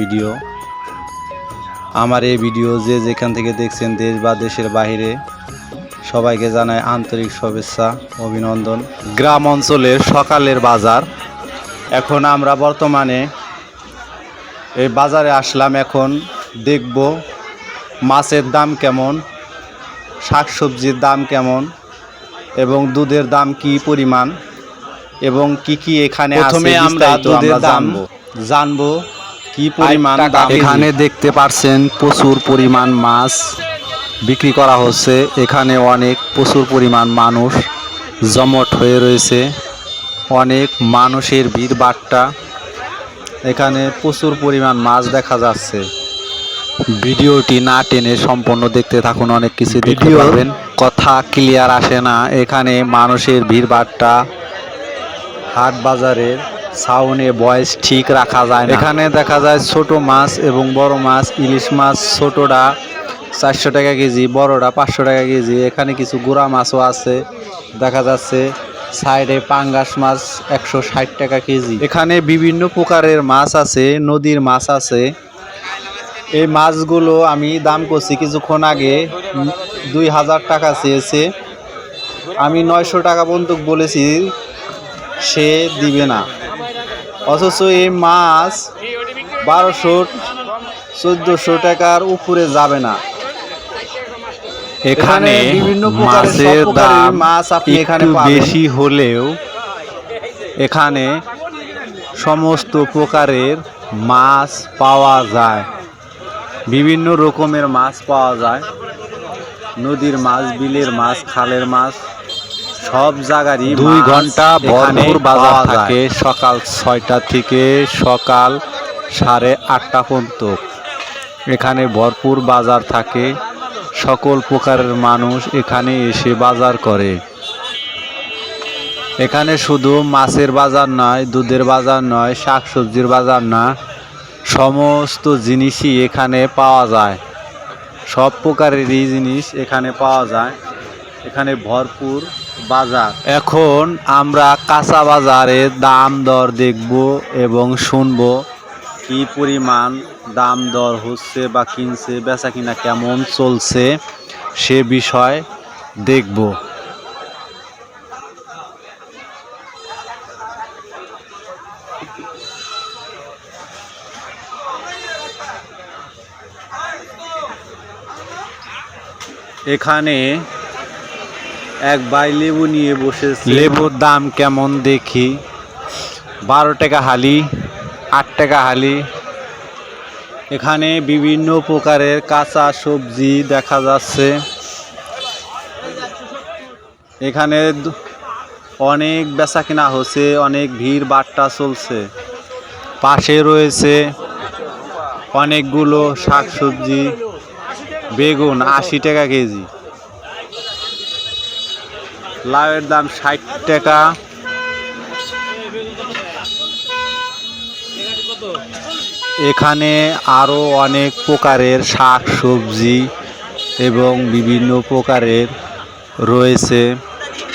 Video. আমার এই video যে যেখান থেকে দেখছেন দেশ বা দেশের বাইরে সবাইকে জানায় আন্তরিক শুভেচ্ছা অভিনন্দন। গ্রাম অঞ্চলের সকালের বাজার। এখন আমরা বর্তমানে এই বাজারে আসলাম এখন দেখব মাছের দাম কেমন শাকসবজির দাম কেমন এবং দুধের দাম কি পরিমাণ এবং কি কি এখানে প্রথমে আছে আমরা দুধের দাম জানব কি পরিমাণ। এখানে দেখতে পারছেন প্রচুর পরিমাণ মাছ বিক্রি করা হচ্ছে। এখানে অনেক প্রচুর পরিমাণ মানুষ জমট হয়ে রয়েছে। অনেক মানুষের ভিড় বাট্টা। এখানে প্রচুর পরিমাণ মাছ দেখা যাচ্ছে। ভিডিওটি না টেনে সম্পূর্ণ দেখতে থাকুন অনেক কিছু দেখতে পারবেন। কথা ক্লিয়ার আসে না। এখানে মানুষের ভিড় বাট্টা। হাট বাজারের সাউন্ডে ভয়েস ঠিক রাখা যায় না। এখানে দেখা যায় ছোট মাছ এবং বড় মাছ, ইলিশ মাছ ছোটটা চারশো টাকা কেজি বড়টা পাঁচশো টাকা কেজি, এখানে কিছু গুড়া মাছও আছে। দেখা যাচ্ছে সাইডে পাঙ্গাস মাছ একশো ষাট টাকা কেজি। এখানে বিভিন্ন প্রকারের মাছ আছে, নদীর মাছ আছে। এই মাছগুলো আমি দাম করছি কিছুক্ষণ আগে দুই হাজার টাকা চেয়েছে। আমি নয়শো টাকা পর্যন্ত বলেছি, সে দিবে না। অথচ এই মাছ বারোশো চোদ্দোশো টাকার উপরে যাবে না। এখানে বিভিন্ন প্রকারের মাছের দাম মাছ আপনি এখানে বেশি হলেও এখানে সমস্ত প্রকারের মাছ পাওয়া যায়। বিভিন্ন রকমের মাছ পাওয়া যায়। নদীর মাছ বিলের মাছ খালের মাছ সব জায়গারই দুই ঘণ্টা ভরপুর বাজার থাকে সকাল ছয়টা থেকে সকাল সাড়ে আটটা পর্যন্ত। এখানে ভরপুর বাজার থাকে। সকল প্রকারের মানুষ এখানে এসে বাজার করে। এখানে শুধু মাছের বাজার নয় দুধের বাজার নয় শাকসবজির বাজার না সমস্ত জিনিসই এখানে পাওয়া যায়। সব প্রকারেরই জিনিস এখানে পাওয়া যায়। এখানে ভরপুর বাজার। এখন আমরা কাঁচা বাজারে দাম দর দেখব এবং শুনব কি পরিমাণ দাম দর হচ্ছে বা কিনছে, বেচা কিনা কেমন চলছে সে বিষয় দেখব। এখানে এক বাই লেবু নিয়ে বসেছে। লেবুর দাম কেমন দেখি? বারো টাকা হালি, আট টাকা হালি। এখানে বিভিন্ন প্রকারের কাঁচা সবজি দেখা যাচ্ছে। এখানে অনেক বেচা কেনা হচ্ছে, অনেক ভিড় বাট্টা চলছে। পাশে রয়েছে অনেকগুলো শাক সবজি বেগুন আশি টাকা কেজি। লাউয়ের দাম ষাট টাকা। এখানে আরও অনেক প্রকারের শাক, সবজি এবং বিভিন্ন প্রকারের রয়েছে।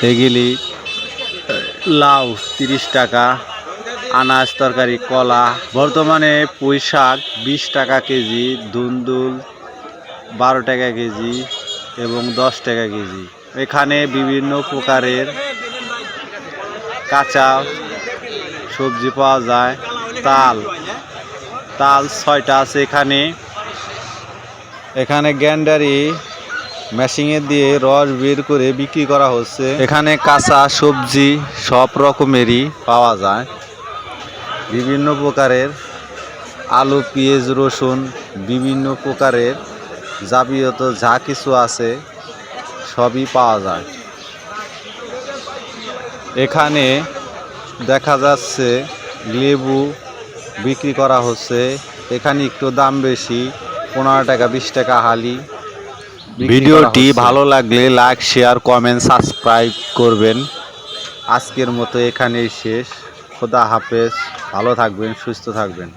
এগুলি, লাউ তিরিশ টাকা, আনাজ তরকারি কলা। বর্তমানে পুঁই শাক বিশ টাকা কেজি দুন্দুল বারো টাকা কেজি এবং দশ টাকা কেজি। এখানে বিভিন্ন প্রকারের কাঁচা সবজি পাওয়া যায়। তাল। তাল ছয়টা আছে এখানে। এখানে গ্যান্ডারি মেশিনে দিয়ে রস বের করে বিক্রি করা হচ্ছে। এখানে কাঁচা সবজি সব রকমেরই পাওয়া যায়। বিভিন্ন প্রকারের আলু, পেঁয়াজ, রসুন, বিভিন্ন প্রকারের যাবতীয় যা কিছু আছে সবই পাওয়া যায়। এখানে দেখা যাচ্ছে লেবু বিক্রি করা হচ্ছে। এখানে একটু দাম বেশি পনেরো টাকা বিশ টাকা হালি ভিডিওটি ভালো লাগলে লাইক শেয়ার কমেন্ট সাবস্ক্রাইব করবেন। আজকের মতো এখানেই শেষ। খোদা হাফেজ। ভালো থাকবেন সুস্থ থাকবেন।